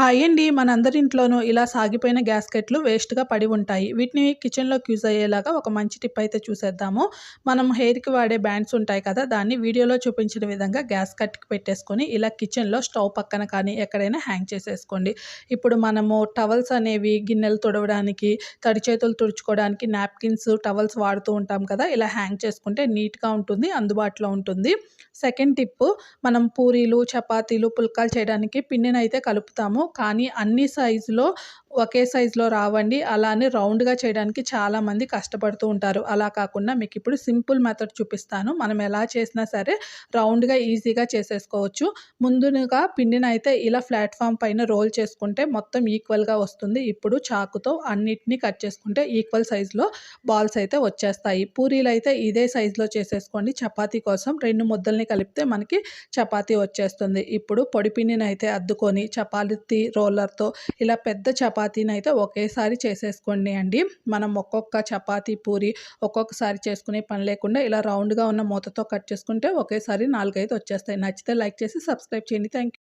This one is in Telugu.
హాయ్ అండి మనందరింట్లోనూ ఇలా సాగిపోయిన గ్యాస్కెట్లు వేస్ట్గా పడి ఉంటాయి. వీటిని కిచెన్లోకి యూజ్ అయ్యేలాగా ఒక మంచి టిప్ అయితే చూసేద్దాము. మనం హెయిర్కి వాడే బ్యాండ్స్ ఉంటాయి కదా దాన్ని వీడియోలో చూపించిన విధంగా గ్యాస్ కట్కి పెట్టేసుకొని ఇలా కిచెన్లో స్టవ్ పక్కన కానీ ఎక్కడైనా హ్యాంగ్ చేసేసుకోండి. ఇప్పుడు మనము టవల్స్ అనేవి గిన్నెలు తుడవడానికి తడి చేతులు తుడుచుకోవడానికి నాప్కిన్స్ టవల్స్ వాడుతూ ఉంటాం కదా ఇలా హ్యాంగ్ చేసుకుంటే నీట్గా ఉంటుంది అందుబాటులో ఉంటుంది. సెకండ్ టిప్ మనం పూరీలు చపాతీలు పుల్కాలు చేయడానికి పిండిని అయితే కలుపుతాము. కానీ అన్ని సైజులో ఒకే సైజులో రావండి. అలానే రౌండ్గా చేయడానికి చాలామంది కష్టపడుతూ ఉంటారు. అలా కాకుండా మీకు ఇప్పుడు సింపుల్ మెథడ్ చూపిస్తాను. మనం ఎలా చేసినా సరే రౌండ్గా ఈజీగా చేసేసుకోవచ్చు. ముందుగా పిండిని అయితే ఇలా ప్లాట్ఫామ్ పైన రోల్ చేసుకుంటే మొత్తం ఈక్వల్గా వస్తుంది. ఇప్పుడు చాకుతో అన్నిటినీ కట్ చేసుకుంటే ఈక్వల్ సైజులో బాల్స్ అయితే వచ్చేస్తాయి. పూరీలు అయితే ఇదే సైజులో చేసేసుకోండి. చపాతీ కోసం రెండు ముద్దల్ని కలిపితే మనకి చపాతీ వచ్చేస్తుంది. ఇప్పుడు పొడి పిండిని అయితే అద్దుకొని చపాతీ రోలర్తో ఇలా పెద్ద చపాతీని అయితే ఒకేసారి చేసేసుకోండి అండి. మనం ఒక్కొక్క చపాతీ పూరి ఒక్కొక్కసారి చేసుకునే పని లేకుండా ఇలా రౌండ్గా ఉన్న మూతతో కట్ చేసుకుంటే ఒకేసారి నాలుగైదు వచ్చేస్తాయి. నచ్చితే లైక్ చేసి సబ్స్క్రైబ్ చేయండి. థ్యాంక్